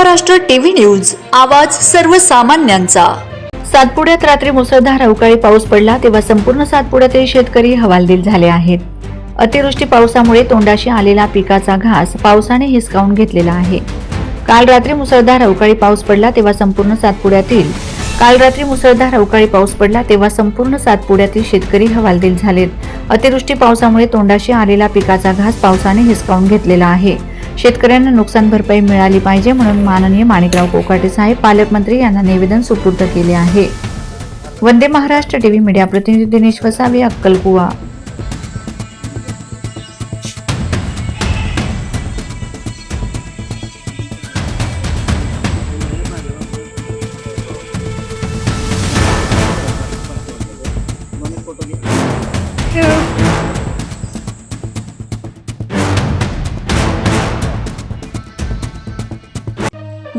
Maharashtra TV news आवाज सर्वसामान्यांचा. सातपुड्यात रात्री मुसळधार अवकाळी पाऊस पडला तेव्हा संपूर्ण सातपुड्यातील शेतकरी हवालदिल झाले आहेत. अतिवृष्टी पावसामुळे तोंडाशी आलेला पिकाचा घास पावसाने हिसकावून घेतलेला आहे. काल रात्री मुसळधार अवकाळी पाऊस पडला तेव्हा संपूर्ण सातपुड्यातील काल रात्री मुसळधार अवकाळी पाऊस पडला तेव्हा संपूर्ण सातपुड्यातील शेतकरी हवालदिल झालेत. अतिवृष्टी पावसामुळे तोंडाशी आलेला पिकाचा घास पावसाने हिसकावून घेतलेला आहे. शेतकऱ्यांना नुकसान भरपाई मिळाली पाहिजे म्हणून माननीय माणिकराव कोकाटे साहेब पालकमंत्री यांना निवेदन सुपूर्द केले आहे. वंदे महाराष्ट्र टीव्ही मीडिया प्रतिनिधी दिनेश वसावी अक्कलकुवा.